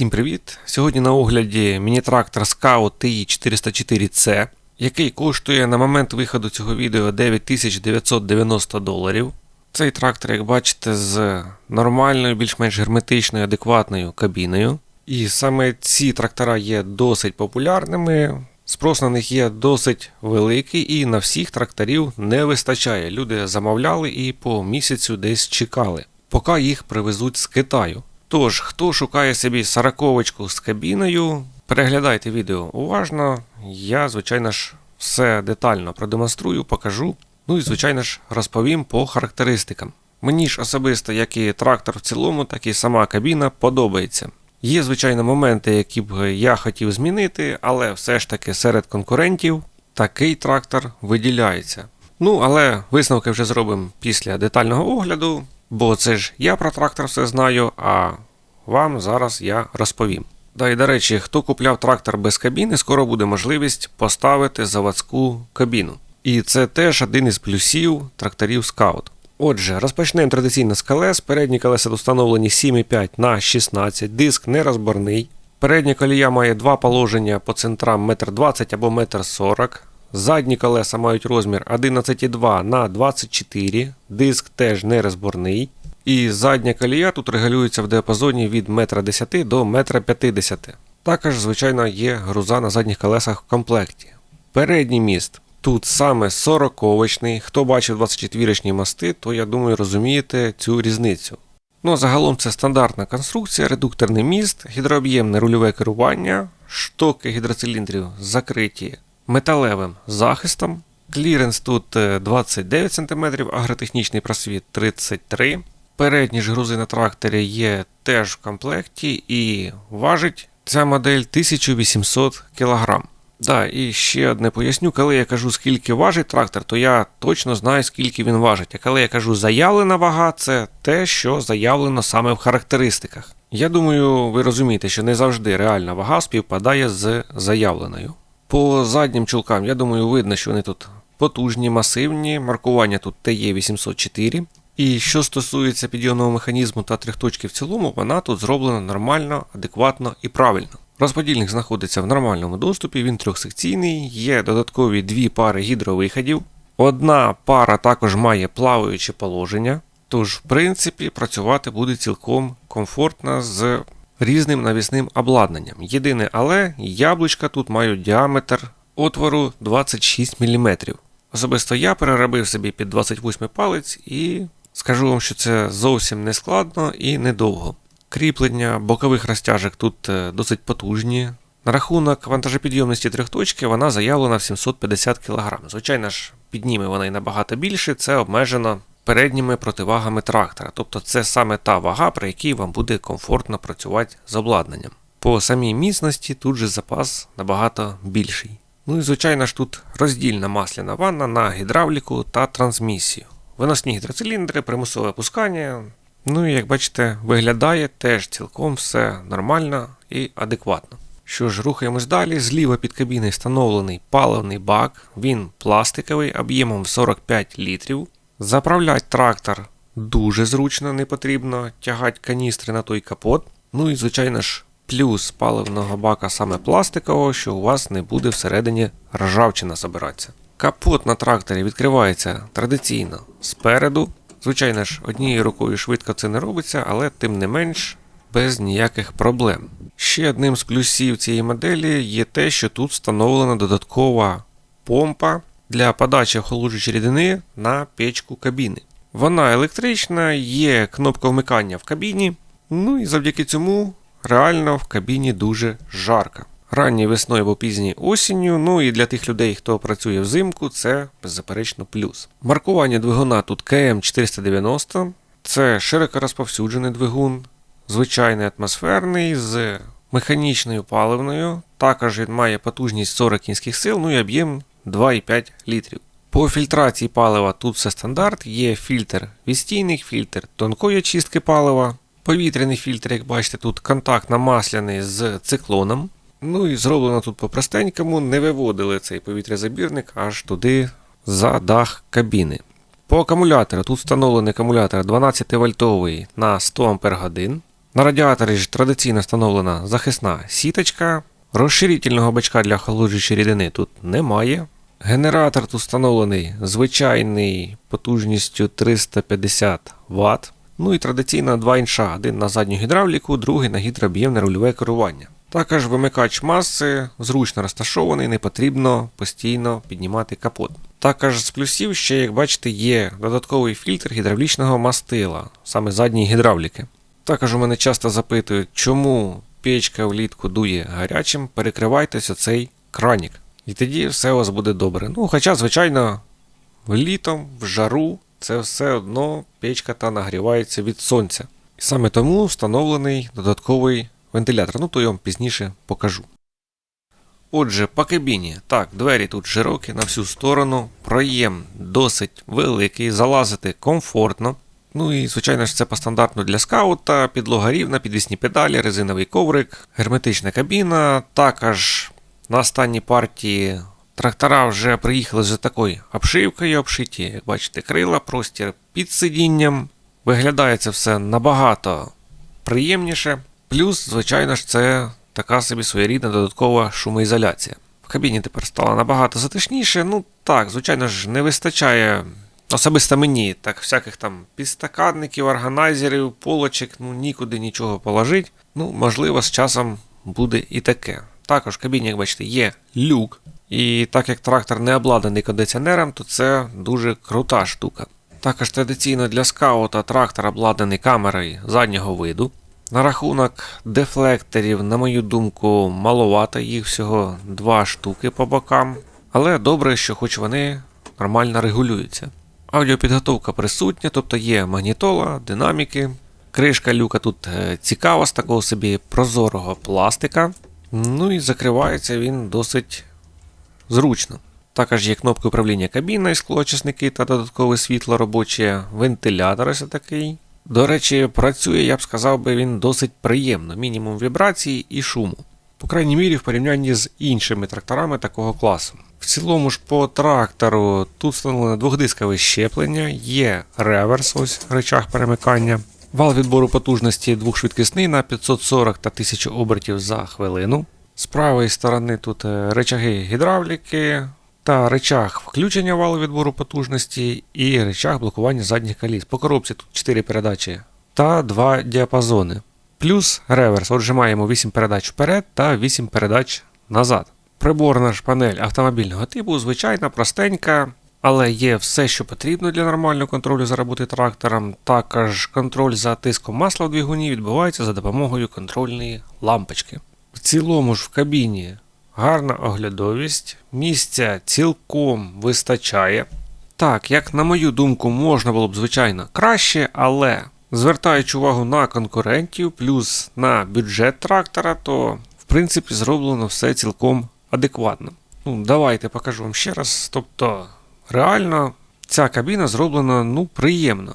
Всім привіт! Сьогодні на огляді міні-трактор Scout TI 404C, який коштує на момент виходу цього відео 9990 доларів. Цей трактор, як бачите, з нормальною, більш-менш герметичною, адекватною кабіною. І саме ці трактора є досить популярними. Спрос на них є досить великий, і на всіх тракторів не вистачає. Люди замовляли і по місяцю десь чекали, поки їх привезуть з Китаю. Тож, хто шукає собі сороковочку з кабіною, переглядайте відео уважно. Я, звичайно ж, все детально продемонструю, покажу. Ну і, звичайно ж, розповім по характеристикам. Мені ж особисто, як і трактор в цілому, так і сама кабіна подобається. Є, звичайно, моменти, які б я хотів змінити, але все ж таки серед конкурентів такий трактор виділяється. Ну, але висновки вже зробимо після детального огляду, бо це ж я про трактор все знаю, а вам зараз я розповім. Да і до речі, хто купляв трактор без кабіни, скоро буде можливість поставити заводську кабіну. І це теж один із плюсів тракторів Scout. Отже, розпочнемо традиційно з колес. Передні колеса встановлені 7,5 на 16, диск нерозборний. Передня колія має два положення по центрам 1,20 м або 1,40 м. Задні колеса мають розмір 11,2 на 24 диск теж нерозборний. І задня колія тут регулюється в діапазоні від 1,10 м до 1,50 м. Також, звичайно, є груза на задніх колесах в комплекті. Передній міст тут саме 40-очний. Хто бачив 24-річні мости, то я думаю розумієте цю різницю. Ну, загалом це стандартна конструкція, редукторний міст, гідрооб'ємне рульове керування, штоки гідроциліндрів закриті металевим захистом. Кліренс тут е, 29 см, агротехнічний просвіт 33 см. Передні ж грузи на тракторі є теж в комплекті і важить ця модель 1800 кг. Да, і ще одне поясню, коли я кажу, скільки важить трактор, то я точно знаю, скільки він важить. А коли я кажу заявлена вага, це те, що заявлено саме в характеристиках. Я думаю, ви розумієте, що не завжди реальна вага співпадає з заявленою. По заднім чулкам, я думаю, видно, що вони тут потужні, масивні, маркування тут TE804. І що стосується підйомного механізму та трьохточки в цілому, вона тут зроблена нормально, адекватно і правильно. Розподільник знаходиться в нормальному доступі, він трьохсекційний, є додаткові дві пари гідровиходів. Одна пара також має плаваюче положення, тож, в принципі, працювати буде цілком комфортно з різним навісним обладнанням. Єдине, але яблучка тут мають діаметр отвору 26 мм. Особисто я переробив собі під 28 палець і скажу вам, що це зовсім не складно і недовго. Кріплення бокових розтяжок тут е, досить потужні. На рахунок вантажопідйомності трьохточки вона заявлена в 750 кг. Звичайно ж, підніме вона і набагато більше, це обмежено передніми противагами трактора. Тобто це саме та вага, при якій вам буде комфортно працювати з обладнанням. По самій міцності тут же запас набагато більший. Ну і звичайно ж тут роздільна масляна ванна на гідравліку та трансмісію. Виносні гідроциліндри, примусове опускання. Ну і як бачите, виглядає теж цілком все нормально і адекватно. Що ж, рухаємось далі. Зліва під кабіною встановлений паливний бак, він пластиковий об'ємом 45 літрів. Заправляти трактор дуже зручно, не потрібно тягати каністри на той капот. Ну і, звичайно ж, плюс паливного бака саме пластикового, що у вас не буде всередині ржавчина збиратися. Капот на тракторі відкривається традиційно спереду. Звичайно ж, однією рукою швидко це не робиться, але тим не менш без ніяких проблем. Ще одним з плюсів цієї моделі є те, що тут встановлена додаткова помпа для подачі охолоджуючої рідини на печку кабіни. Вона електрична, є кнопка вмикання в кабіні, ну і завдяки цьому реально в кабіні дуже жарко. Ранньою весною або пізньою осінню, ну і для тих людей, хто працює взимку, це беззаперечно плюс. Маркування двигуна тут КМ490, це широко розповсюджений двигун, звичайний атмосферний з механічною паливною. Також він має потужність 40 кінських сил, ну і об'єм 2,5 літрів. По фільтрації палива тут все стандарт, є фільтр відстійний, фільтр тонкої очистки палива. Повітряний фільтр, як бачите, тут контактно-масляний з циклоном. Ну і зроблено тут по-простенькому, не виводили цей повітрязабірник аж туди за дах кабіни. По акумулятору тут встановлений акумулятор 12 вольтовий на 100 Ах. На радіаторі ж традиційно встановлена захисна сіточка. Розширительного бачка для охолоджуючої рідини тут немає. Генератор тут встановлений звичайний потужністю 350 Вт. Ну і традиційно два інша: один на задню гідравліку, другий на гідрооб'ємне рульове керування. Також вимикач маси зручно розташований, не потрібно постійно піднімати капот. Також з плюсів ще, як бачите, є додатковий фільтр гідравлічного мастила, саме задньої гідравліки. Також у мене часто запитують, чому печка влітку дує гарячим, перекривайтеся цей кранік. І тоді все у вас буде добре. Ну, хоча, звичайно, літом, в жару, це все одно печка та нагрівається від сонця. І саме тому встановлений додатковий вентилятор. Ну, то я вам пізніше покажу. Отже, по кабіні. Так, двері тут широкі на всю сторону, проєм досить великий, залазити комфортно. Ну і, звичайно ж, це по стандартну для скаута, підлога рівна, підвісні педалі, резиновий коврик, герметична кабіна. Також на останній партії трактора вже приїхали з такою обшивкою обшиті, як бачите, крила, простір під сидінням. Виглядає це все набагато приємніше. Плюс, звичайно ж, це така собі своєрідна додаткова шумоізоляція. В кабіні тепер стало набагато затишніше. Ну так, звичайно ж, не вистачає особисто мені так всяких там підстаканників, органайзерів, полочок, ну нікуди нічого положити. Ну, можливо, з часом буде і таке. Також в кабіні, як бачите, є люк. І так як трактор не обладнаний кондиціонером, то це дуже крута штука. Також традиційно для скаута трактор обладнаний камерою заднього виду. На рахунок дефлекторів, на мою думку, маловато, їх всього два штуки по бокам. Але добре, що хоч вони нормально регулюються. Аудіопідготовка присутня, тобто є магнітола, динаміки. Кришка люка тут е, цікава з такого собі прозорого пластика. Ну і закривається він досить зручно. Також є кнопки управління кабіною, склоочисники та додаткове світло робоче, вентилятор ось такий. До речі, працює, я б сказав би, він досить приємно, мінімум вібрацій і шуму. По крайній мірі, в порівнянні з іншими тракторами такого класу. В цілому ж по трактору тут встановлено двохдискове щеплення, є реверс, ось речах перемикання. Вал відбору потужності двохшвидкісний на 540 та 1000 обертів за хвилину. З правої сторони тут е, речаги гідравліки та речах включення валу відбору потужності і речах блокування задніх коліс. По коробці тут 4 передачі та 2 діапазони. Плюс реверс. Отже, маємо 8 передач вперед та 8 передач назад. Приборна ж панель автомобільного типу, звичайна, простенька, але є все, що потрібно для нормального контролю за роботи трактором. Також контроль за тиском масла в двигуні відбувається за допомогою контрольної лампочки. В цілому ж в кабіні гарна оглядовість, місця цілком вистачає. Так, як на мою думку, можна було б, звичайно, краще, але звертаючи увагу на конкурентів, плюс на бюджет трактора, то в принципі зроблено все цілком адекватно. Ну, давайте покажу вам ще раз. Тобто, реально, ця кабіна зроблена ну, приємно.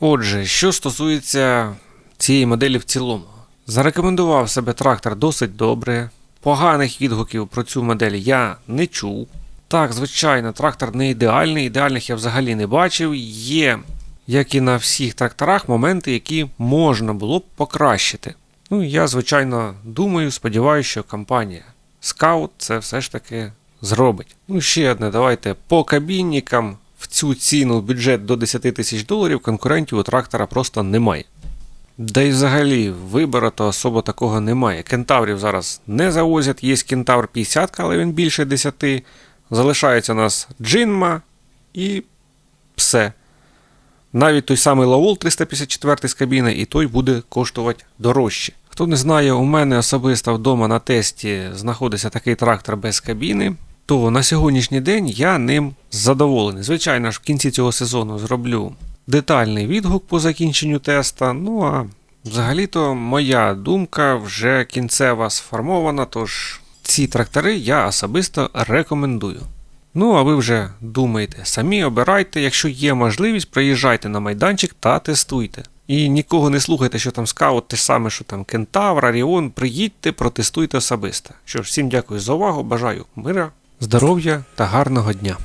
Отже, що стосується цієї моделі в цілому, зарекомендував себе трактор досить добре. Поганих відгуків про цю модель я не чув. Так, звичайно, трактор не ідеальний, ідеальних я взагалі не бачив. Є, як і на всіх тракторах, моменти, які можна було б покращити. Ну я, звичайно, думаю, сподіваюся, що компанія Scout це все ж таки зробить. Ну, ще одне, давайте по кабінникам в цю ціну бюджет до 10 тисяч доларів конкурентів у трактора просто немає. Да й взагалі вибору то особо такого немає. Кентаврів зараз не завозять, є кентавр 50, але він більше 10. Залишається у нас Джинма і все. Навіть той самий Лаул 354 з кабіни, і той буде коштувати дорожче. Хто не знає, у мене особисто вдома на тесті знаходиться такий трактор без кабіни, то на сьогоднішній день я ним задоволений. Звичайно ж, в кінці цього сезону зроблю детальний відгук по закінченню теста. Ну а взагалі-то моя думка вже кінцева сформована, тож ці трактори я особисто рекомендую. Ну, а ви вже думаєте, самі обирайте, якщо є можливість, приїжджайте на майданчик та тестуйте. І нікого не слухайте, що там скаут, те саме, що там Кентавр, Аріон. Приїдьте, протестуйте особисто. Що ж, всім дякую за увагу, бажаю мира, здоров'я та гарного дня.